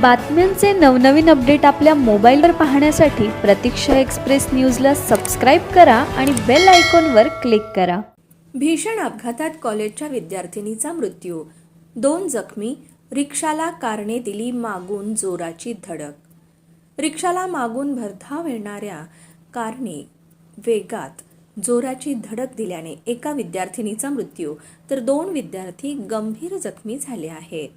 बातम्यांचे नवनवीन अपडेट आपल्या मोबाईलवर पाहण्यासाठी प्रतीक्षा एक्सप्रेस न्यूजला सबस्क्राईब करा आणि बेल आयकॉनवर क्लिक करा. भीषण अपघातात कॉलेजच्या विद्यार्थिनीचा मृत्यू. दोन जखमी रिक्षाला कारणे दिली मागून जोराची धडक. रिक्षाला मागून भरधाव येणाऱ्या कारने वेगात जोराची धडक दिल्याने एका विद्यार्थिनीचा मृत्यू तर दोन विद्यार्थी गंभीर जखमी झाले आहेत.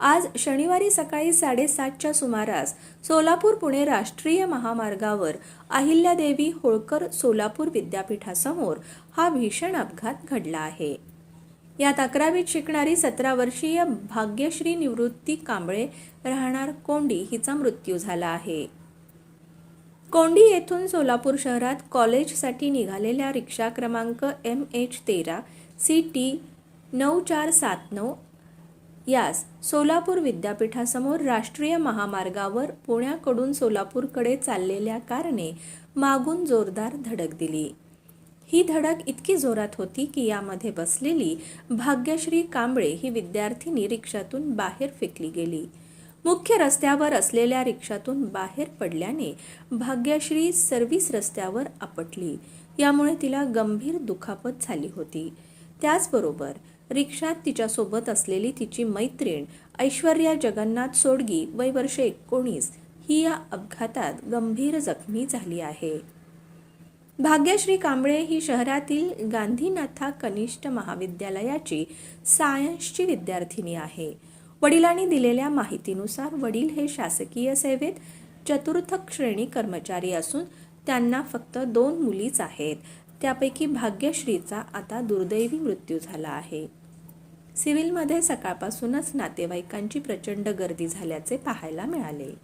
आज शनिवारी सकाळी साडेसातच्या सुमारास सोलापूर पुणे राष्ट्रीय महामार्गावर अहिल्यादेवी होळकर सोलापूर विद्यापीठासमोर हा भीषण अपघात घडला आहे. यात अकरावीत शिकणारी सतरा वर्षीय भाग्यश्री निवृत्ती कांबळे राहणार कोंडी हिचा मृत्यू झाला आहे. कोंडी येथून सोलापूर शहरात कॉलेजसाठी निघालेल्या रिक्षा क्रमांक एम एच तेरा सी टी नऊ चार सात नऊ यास सोलापूर विद्यापीठासमोर राष्ट्रीय महामार्गावर पुण्याकडून सोलापूरकडे चाललेल्या कारने मागून जोरदार धडक दिली. ही धडक इतकी जोरात होती की यामध्ये बसलेली भाग्यश्री कांबळे ही विद्यार्थिनी रिक्षातून बाहेर फेकली गेली. मुख्य रस्त्यावर असलेल्या रिक्षातून बाहेर पडल्याने भाग्यश्री सर्व्हिस रस्त्यावर आपटली. यामुळे तिला गंभीर दुखापत झाली होती. त्याचबरोबर रिक्षात तिच्यासोबत असलेली तिची मैत्रीण ऐश्वर्या जगन्नाथ सोडगी वय वर्ष एकोणीस ही या अपघातात गंभीर जखमी झाली आहे. भाग्यश्री कांबळे ही शहरातील गांधीनाथा कनिष्ठ महाविद्यालयाची सायन्सची विद्यार्थिनी आहे. वडिलांनी दिलेल्या माहितीनुसार वडील हे शासकीय सेवेत चतुर्थ श्रेणी कर्मचारी असून त्यांना फक्त दोन मुलीच आहेत. त्यापैकी भाग्यश्रीचा आता दुर्दैवी मृत्यू झाला आहे. सिव्हिलमध्ये सकाळपासूनच नातेवाईकांची प्रचंड गर्दी झाल्याचे पाहायला मिळाले.